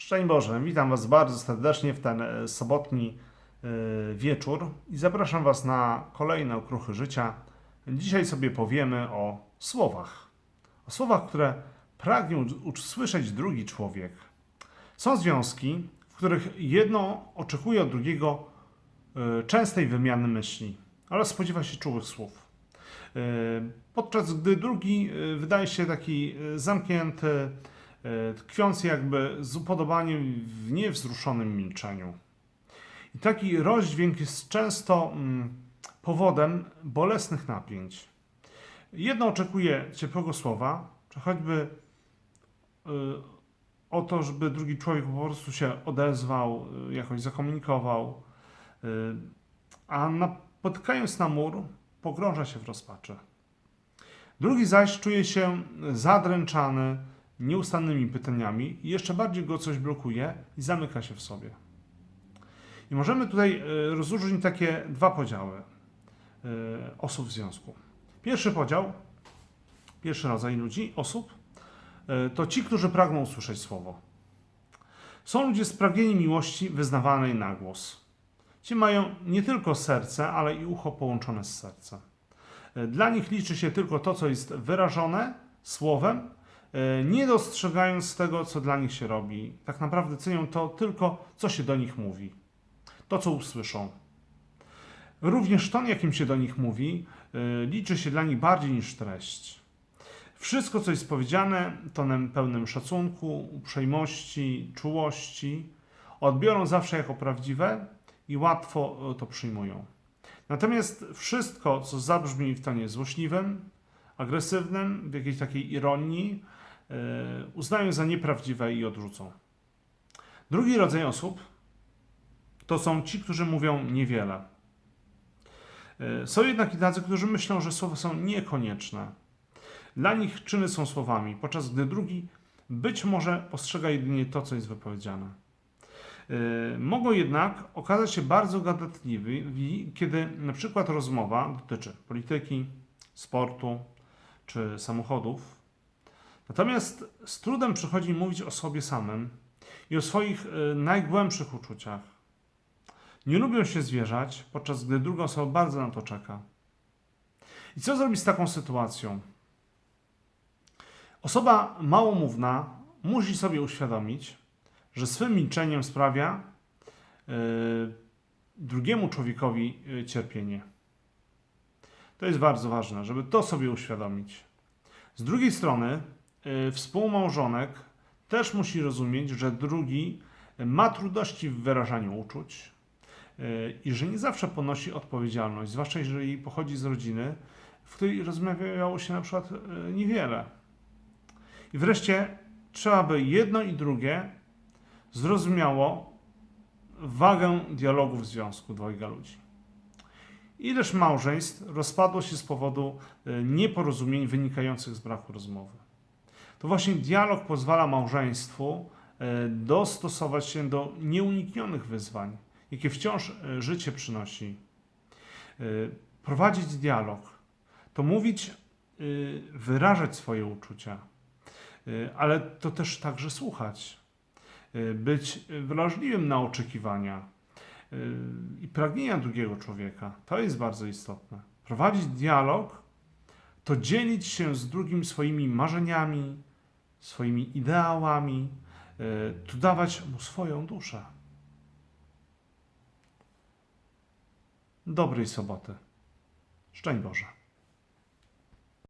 Szczęść Boże, witam Was bardzo serdecznie w ten e, sobotni e, wieczór i zapraszam Was na kolejne okruchy życia. Dzisiaj sobie powiemy o słowach. O słowach, które pragnie usłyszeć drugi człowiek. Są związki, w których jedno oczekuje od drugiego e, częstej wymiany myśli, ale spodziewa się czułych słów. Podczas gdy drugi wydaje się taki zamknięty, e, tkwiący jakby z upodobaniem w niewzruszonym milczeniu. I taki rozdźwięk jest często mm, powodem bolesnych napięć. Jedno oczekuje ciepłego słowa, czy choćby y, o to, żeby drugi człowiek po prostu się odezwał, y, jakoś zakomunikował, a napotykając na mur, pogrąża się w rozpaczy. Drugi zaś czuje się zadręczany nieustannymi pytaniami i jeszcze bardziej go coś blokuje i zamyka się w sobie. I możemy tutaj y, rozróżnić takie dwa podziały y, osób w związku. Pierwszy podział, pierwszy rodzaj ludzi, osób, y, to ci, którzy pragną usłyszeć słowo. Są ludzie spragnieni miłości wyznawanej na głos. Ci mają nie tylko serce, ale i ucho połączone z sercem. Dla nich liczy się tylko to, co jest wyrażone słowem, nie dostrzegając tego, co dla nich się robi. Tak naprawdę cenią to tylko, co się do nich mówi, to, co usłyszą. Również ton, jakim się do nich mówi, y, liczy się dla nich bardziej niż treść. Wszystko, co jest powiedziane, tonem pełnym szacunku, uprzejmości, czułości, odbiorą zawsze jako prawdziwe i łatwo y, to przyjmują. Natomiast wszystko, co zabrzmi w tonie złośliwym, agresywnym, w jakiejś takiej ironii, y, uznają za nieprawdziwe i odrzucą. Drugi rodzaj osób to są ci, którzy mówią niewiele. Y, Są jednak i tacy, którzy myślą, że słowa są niekonieczne. Dla nich czyny są słowami, podczas gdy drugi być może postrzega jedynie to, co jest wypowiedziane. Y, Mogą jednak okazać się bardzo gadatliwi, kiedy na przykład rozmowa dotyczy polityki, sportu czy samochodów. Natomiast z trudem przychodzi mówić o sobie samym i o swoich y, najgłębszych uczuciach. Nie lubią się zwierzać, podczas gdy druga osoba bardzo na to czeka. I co zrobić z taką sytuacją? Osoba małomówna musi sobie uświadomić, że swym milczeniem sprawia yy, drugiemu człowiekowi yy, cierpienie. To jest bardzo ważne, żeby to sobie uświadomić. Z drugiej strony, yy, współmałżonek też musi rozumieć, że drugi ma trudności w wyrażaniu uczuć yy, i że nie zawsze ponosi odpowiedzialność, zwłaszcza jeżeli pochodzi z rodziny, w której rozmawiało się na przykład niewiele. I wreszcie trzeba by jedno i drugie zrozumiało wagę dialogu w związku dwojga ludzi. Ileż małżeństw rozpadło się z powodu e, nieporozumień wynikających z braku rozmowy. To właśnie dialog pozwala małżeństwu e, dostosować się do nieuniknionych wyzwań, jakie wciąż e, życie przynosi. Prowadzić dialog to mówić, wyrażać swoje uczucia, ale to też także słuchać być wrażliwym na oczekiwania i pragnienia drugiego człowieka. To jest bardzo istotne. Prowadzić dialog to dzielić się z drugim swoimi marzeniami, swoimi ideałami, y, to dawać mu swoją duszę. Dobrej soboty. Szczęść Boże.